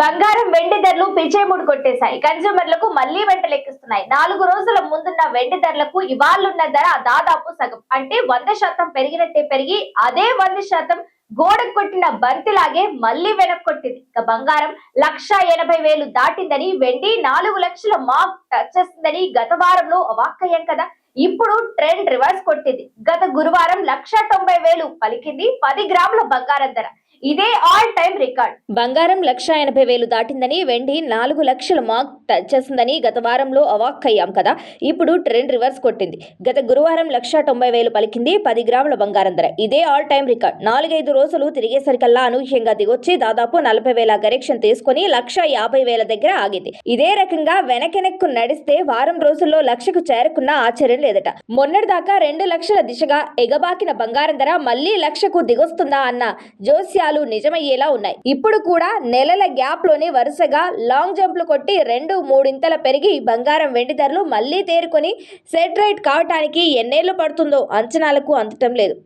బంగారం వెండి ధరలు పిచ్చేముడు కొట్టేశాయి. కన్స్యూమర్లకు మళ్ళీ వెంటలెక్కిస్తున్నాయి. నాలుగు రోజుల ముందున్న వెండి ధరలకు ఇవాళున్న ధర దాదాపు సగం. అంటే వంద శాతం పెరిగినట్టే పెరిగి అదే వంద శాతం గోడ కొట్టిన బంతిలాగే మళ్ళీ వెనక్కి కొట్టింది. ఇక బంగారం లక్ష ఎనభై వేలు దాటిందని వెండి నాలుగు లక్షల మార్క్ టచ్ చేసిందని గత వారంలో అవాక్కయ్యాం కదా. ఇప్పుడు ట్రెండ్ రివర్స్ కొట్టింది. గత గురువారం లక్ష తొంభై వేలు పలికింది పది గ్రాముల బంగారం ధర. ఇదే ఆల్ టైమ్ రికార్డ్. బంగారం లక్ష ఎనభై వేలు దాటిందని వెండి నాలుగు లక్షల మార్క్ టచ్ చేసిందని గత వారంలో అవాక్కయ్యాం కదా ఇప్పుడు ట్రెండ్ రివర్స్ కొట్టింది. గత గురువారం లక్ష తొంభై వేలు పలికింది పది గ్రాముల బంగారం ధర. ఇదే ఆల్ టైమ్ రికార్డ్. నాలుగైదు రోజులు తిరిగేసరికల్లా అనూహ్యంగా దిగొచ్చి దాదాపు నలభై వేల కరెక్షన్ తీసుకుని లక్ష యాభై వేల దగ్గర ఆగింది. ఇదే రకంగా వెనకెనక్కు నడిస్తే వారం రోజుల్లో లక్షకు చేరుకున్న ఆశ్చర్యం లేదట. మొన్నటిదాకా రెండు లక్షల దిశగా ఎగబాకిన బంగారం ధర మళ్ళీ లక్షకు దిగొస్తుందా అన్న జోస్యా జోస్యాలు నిజమయ్యేలా ఉన్నాయి. ఇప్పుడు కూడా నెలల గ్యాప్లోనే వరుసగా లాంగ్ జంప్లు కొట్టి రెండు మూడింతల పెరిగి బంగారం వెండి ధరలు మళ్ళీ తేరుకొని సెట్ రైట్ కావటానికి ఎన్నేళ్ళు పడుతుందో అంచనాలకు అందటం లేదు.